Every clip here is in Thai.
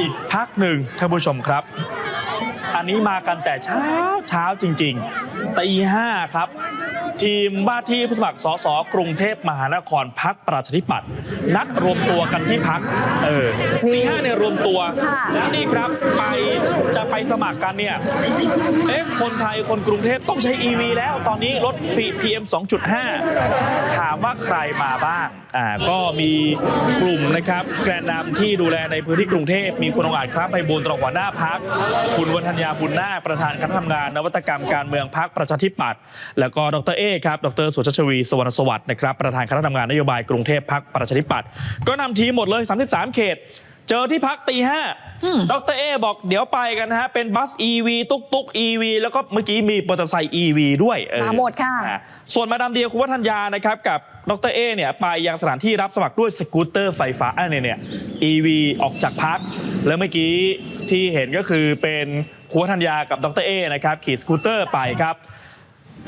อีกพักหนึ่งท่านผู้ชมครับ อันนี้มากันแต่เช้าเช้าจริงๆตีห้าครับ ทีมว่าที่ผู้สมัครสสกรุงเทพมหานครพักประชาธิปัตย์นัดรวมตัวกันที่พักเออนี่ตีห้าเนี่ยรวมตัวค่ะแล้วนี่ครับไปจะไปสมัครกันเนี่ยเอ๊ะคนไทยคนกรุงเทพต้องใช้ EV แล้วตอนนี้รถ PM 2.5 ถามว่าใครมาบ้างอ่าก็มีกลุ่มนะครับแกนนำที่ดูแลในพื้นที่กรุงเทพมีคุณองค์อาจครับไปบูลย์ตรองหัวหน้าพักคุณวัฒนยาาบุญนาคประธานคณะทำงาน นวัตกรรมการเมืองพักประชาธิปัตย์แล้วก็ดรเอครับดรสุชาชวีสวรรณสวัสดิ์นะครับประธานคณะทำงานนโยบายกรุงเทพพักประชาธิปัตย์ก็นำทีมหมดเลย 33 เขต เจอที่พักตีห้าดรเอบอกเดี๋ยวไปกันนะฮะ เป็นบัส EV ตุ๊กตุ๊ก EV แล้วก็เมื่อกี้มีมอเตอร์ไซค์ EV ด้วยเออมาหมดค่ะอ่ส่วนมาดามเดียคุณวัฒนยานะครับกับดรเอเนี่ยไปยังสถานที่รับสมัครด้วยสกูตเตอร์ไฟฟ้าอะเนี่ยเนี่ย EV ออกจากพัก แล้วเมื่อกี้ที่เห็นก็คือเป็นคุณวัฒนยากับดรเอนะครับขี่สกูตเตอร์ไปครับ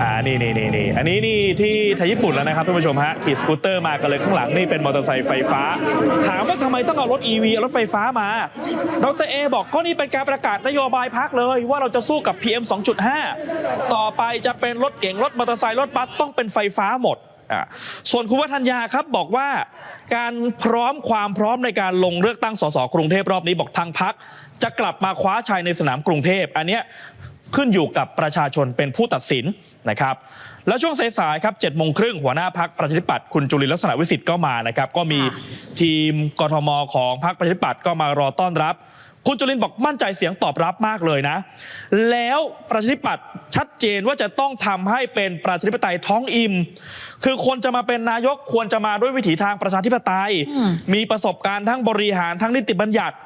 อ่านี่นี่นี่นี่อันนี้นี่ที่ไทยญี่ปุ่นแล้วนะครับท่านผู้ชมฮะขี่สกูตเตอร์มากันเลยข้างหลังนี่เป็นมอเตอร์ไซค์ไฟฟ้า ถามว่าทำไมต้องเอารถ EV เอารถไฟฟ้ามาดรเอบอกก็นี่เป็นการประกาศนโยบายพักเลย ว่าเราจะสู้กับ PM 2.5 ต่อไปจะเป็นรถเก๋งรถมอเตอร์ไซค์รถบัสต้องเป็นไฟฟ้าหมดอะส่วนคุณวัฒนยาครับบอกว่า การพร้อมความพร้อมในการลงเลือกตั้งสสกรุงเทพรอบนี้บอกทางพัก จะกลับมาคว้าชัยในสนามกรุงเทพ อันเนี้ย ขึ้นอยู่กับประชาชนเป็นผู้ตัดสินนะครับแล้วช่วงสายๆครับ7จ็ดโมงครึ่งหัวหน้าพักประชาธิปัตย์คุณจุลินลักษณะวิสิทธิ์ก็มานะครับก็มีทีมกทมของพักประชาธิปัตย์ก็มารอต้อนรับ คุณจุลินบอกมั่นใจเสียงตอบรับมากเลยนะ แล้วประชาธิปัตย์ชัดเจนว่าจะต้องทำให้เป็นประชาธิปไตยท้องอิ่มคือคนจะมาเป็นนายกควรจะมาด้วยวิถีทางประชาธิปไตย มีประสบการณ์ทั้งบริหารทั้งนิติบัญญัติ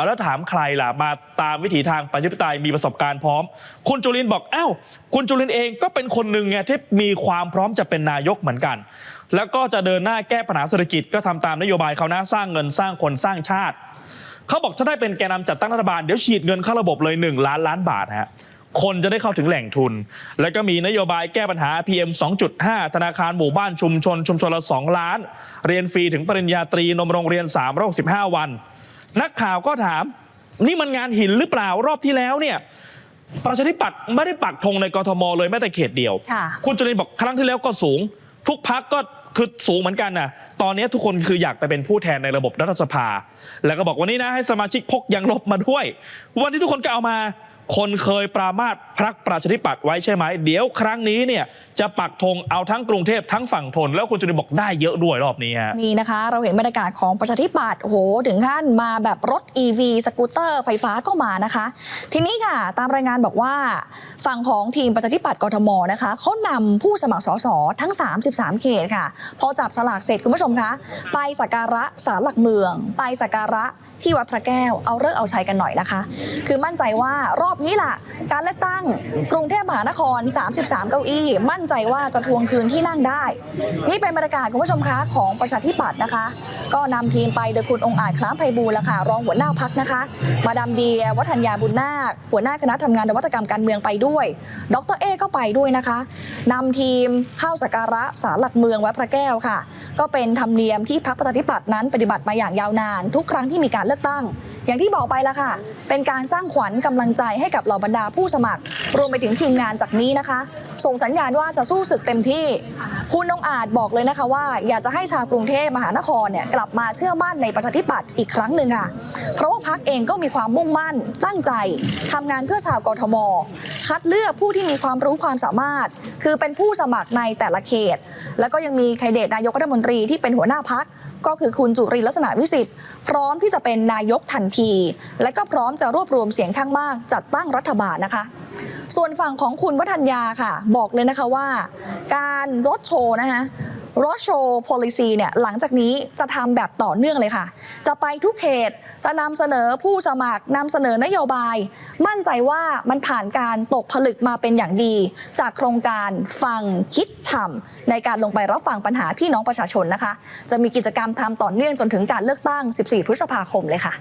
เอาแล้วถามใครล่ะ มาตามวิถีทางประชาธิปไตยมีประสบการณ์พร้อม คุณจุลินบอกอ้าวคุณจุลินเองก็เป็นคนหนึ่งไงที่มีความพร้อมจะเป็นนายกเหมือนกัน แล้วก็จะเดินหน้าแก้ปัญหาเศรษฐกิจก็ทำตามนโยบายเขานะสร้างเงินสร้างคนสร้างชาติเขาบอกถ้าได้เป็นแกนนำจัดตั้งรัฐบาลเดี๋ยวฉีดเงินเข้าระบบเลย 1 ล้านล้านบาทฮะคนจะได้เข้าถึงแหล่งทุน แล้วก็มีนโยบายแก้ปัญหา PM 2.5 ธนาคารหมู่บ้านชุมชน ชุมชนละ 2 ล้าน เรียนฟรีถึงปริญญาตรีนมโรงเรียน365วัน นักข่าวก็ถาม นี่มันงานหินหรือเปล่ารอบที่แล้วเนี่ยประชาธิปัตย์ไม่ได้ปักธงในกทมเลยแม้แต่เขตเดียวค่ะคุณจุลินบอกครั้งที่แล้วก็สูง ทุกพักก็คือสูงเหมือนกันนะตอนนี้ทุกคนคืออยากไปเป็นผู้แทนในระบบรัฐสภา แล้วก็บอกวันนี้นะให้สมาชิกพกยังลบมาด้วย วันนี้ทุกคนก็เอามา คนเคยปรามาสพักประชาธิปัตย์ไว้ใช่ไหม เดี๋ยวครั้งนี้เนี่ยจะปักธงเอาทั้งกรุงเทพทั้งฝั่งทน แล้วคุณจุลินบอกได้เยอะด้วยรอบนี้ฮะนี่นะคะ เราเห็นบรรยากาศของประชาธิปัตย์โอ้โหถึงขั้นมาแบบรถ EV สกูตเตอร์ไฟฟ้าก็มานะคะ ทีนี้ค่ะ ตามรายงานบอกว่า ฝั่งของทีมประชาธิปัตย์กทมนะคะเขานำผู้สมัครสสทั้ง 33 เขตค่ะ พอจับสลากเสร็จคุณผู้ชมคะไปสักการะศาลหลักเมือง ไปสักการะ ที่วัดพระแก้วเอาเลิกเอาชัยกันหน่อยนะคะ คือมั่นใจว่ารอบนี้ล่ะ การเลือกตั้งกรุงเทพมหานคร 33 เก้าอี้ มั่นใจว่าจะทวงคืนที่นั่งได้ นี่เป็นบรรยากาศคุณผู้ชมคะของประชาธิปัตย์นะคะ ก็นำทีมไปโดยคุณองค์อาจคล้ามไพบูลละค่ะรองหัวหน้าพักนะคะ มาดามเดีย วัฒนยาบุญนาคหัวหน้าคณะทำงานนวัตกรรมการเมืองไปด้วย ดรเอก็ไปด้วยนะคะนำทีมเข้าสักการะศาลหลักเมืองวัดพระแก้วค่ะ ก็เป็นธรรมเนียมที่พักประชาธิปัตย์นั้นปฏิบัติมาอย่างยาวนาน ทุกครั้งที่มีการเลือกตั้ง อย่างที่บอกไปและค่ะ เป็นการสร้างขวัญกำลังใจให้กับเหล่าบรรดาผู้สมัคร รวมไปถึงทีมงานจากนี้นะคะ ส่งสัญญาณว่าจะสู้ศึกเต็มที่ คุณองอาจบอกเลยนะคะว่า อยากจะให้ชาวกรุงเทพมหานครเนี่ยกลับมาเชื่อมั่นในประชาธิปัตย์อีกครั้งหนึ่งค่ะ เพราะว่าพักเองก็มีความมุ่งมั่นตั้งใจทำงานเพื่อชาวกทม คัดเลือกผู้ที่มีความรู้ความสามารถ คือเป็นผู้สมัครในแต่ละเขต แล้วก็ยังมีแคนดิเดตนายกรัฐมนตรีที่เป็นหัวหน้าพัก ก็คือคุณจุรินลักษณะวิสิทธิ์พร้อมที่จะเป็นนายกทันที และก็พร้อมจะรวบรวมเสียงข้างมากจัดตั้งรัฐบาลนะคะ ส่วนฝั่งของคุณวัฒนยาค่ะ บอกเลยนะคะว่า การรถโชว์นะคะ รถโชว์ policy เนี่ยหลังจากนี้จะทำแบบต่อเนื่องเลยค่ะ จะไปทุกเขตจะนำเสนอผู้สมัครนำเสนอนโยบาย มั่นใจว่ามันผ่านการตกผลึกมาเป็นอย่างดี จากโครงการฟังคิดทำในการลงไปรับฟังปัญหาพี่น้องประชาชนนะคะ จะมีกิจกรรมทำต่อเนื่องจนถึงการเลือกตั้ง 14 พฤษภาคมเลยค่ะ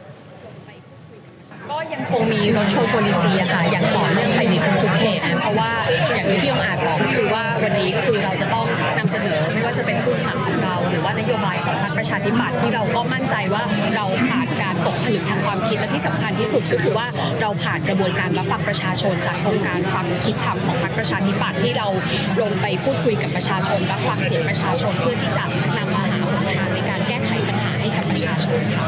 ก็ยังคงมีรถโชว์โพลิซีอะค่ะ อย่างต่อเนื่องไปในทุกๆเขตนะเพราะว่าอย่างที่พี่องอาจบอกก็คือว่าวันนี้ก็คือเราจะต้องนำเสนอ ว่านโยบายของพรรคประชาธิปัตย์ที่เราก็มั่นใจว่าเราผ่านการตกผลึกทางความคิดและที่สำคัญที่สุดก็คือว่าเราผ่านกระบวนการรับฟังประชาชนจากโครงการฟังคิดทำของพรรคประชาธิปัตย์ที่เราลงไปพูดคุยกับประชาชนรับฟังเสียงประชาชนเพื่อที่จะนำมาหาหนทางในการแก้ไขปัญหาให้กับประชาชนค่ะ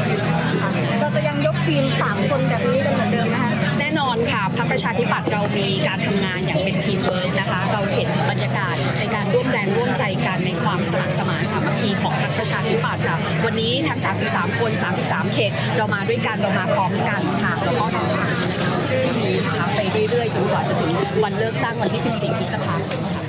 เราจะยังยกทีม3คนแบบนี้กันเหมือนเดิมไหมคะแน่นอนค่ะพรรคประชาธิปัตย์เรามีการทำงานอย่างเป็นทีมเวิร์กนะคะ เราเห็นบรรยากาศในการร่วมแรงร่วมใจ ความสมัครสมานสามัคคีของพรรคประชาธิปัตย์ค่ะ วันนี้ทั้ง 33 คน 33 เขต เรามาด้วยกัน เรามาพร้อมกันค่ะแล้วก็ทาจะทำในที่นี้นะคะไปเรื่อยๆ จนกว่าจะถึงวันเลือกตั้งวันที่ 14 พฤษภาคมค่ะ